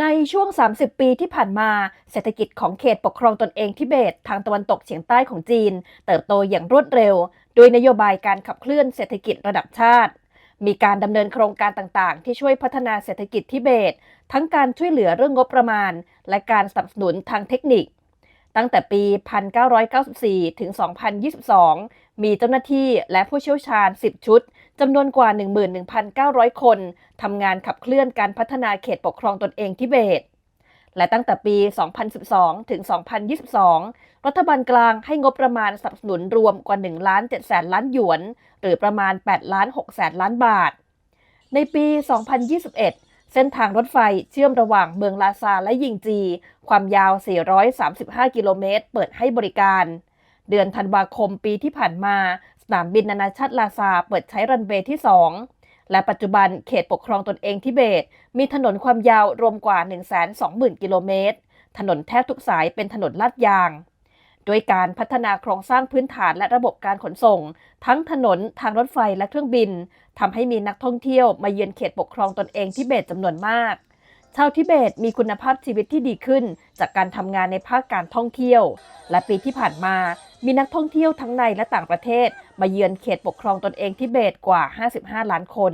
ในช่วง 30 ปีที่ผ่านมา เศรษฐกิจของเขตปกครองตนเองทิเบต ทางตะวันตกเฉียงใต้ของจีน เติบโตอย่างรวดเร็ว โดยนโยบายการขับเคลื่อนเศรษฐกิจระดับชาติ มีการดำเนินโครงการต่างๆ ที่ช่วยพัฒนาเศรษฐกิจทิเบต ทั้งการช่วยเหลือเรื่องงบประมาณ และการสนับสนุนทางเทคนิค ตั้งแต่ปี 1994 ถึง 2022 มีเจ้าหน้าที่และผู้เชี่ยวชาญ 10 ชุดจำนวนกว่า 11,900 คนทำงานขับเคลื่อนการพัฒนาเขตปกครองตนเองทิเบต และตั้งแต่ปี 2012 ถึง 2022 รัฐบาลกลางให้งบประมาณสนับสนุนรวมกว่า1ล้าน7แสนล้านหยวน หรือประมาณ8ล้าน6แสนล้านบาท ในปี 2021 เส้นทางรถไฟเชื่อมระหว่างเมืองลาซาและยิงจี ความยาว 435 กิโลเมตร เปิดให้บริการ เดือนธันวาคมปีที่ผ่านมา สนามบินนานาชาติลาซาเปิดใช้รันเวย์ที่ 2 และปัจจุบันเขตปกครองตนเองทิเบต มีถนนความยาวรวมกว่า 120,000 กิโลเมตร ถนนแทบทุกสายเป็นถนนลาดยาง ด้วยการพัฒนาโครงสร้างพื้นฐานและระบบการขนส่ง ทั้งถนนทางรถไฟและเครื่องบินทำให้มีนักท่องเที่ยวมาเยือนเขตปกครองตนเองทิเบตจำนวนมาก ชาวทิเบตมีคุณภาพชีวิตที่ดีขึ้น จากการทำงานในภาคการท่องเที่ยว และปีที่ผ่านมา มีนักท่องเที่ยวทั้งในและต่างประเทศ มาเยือนเขตปกครองตนเองทิเบตกว่า 55 ล้านคน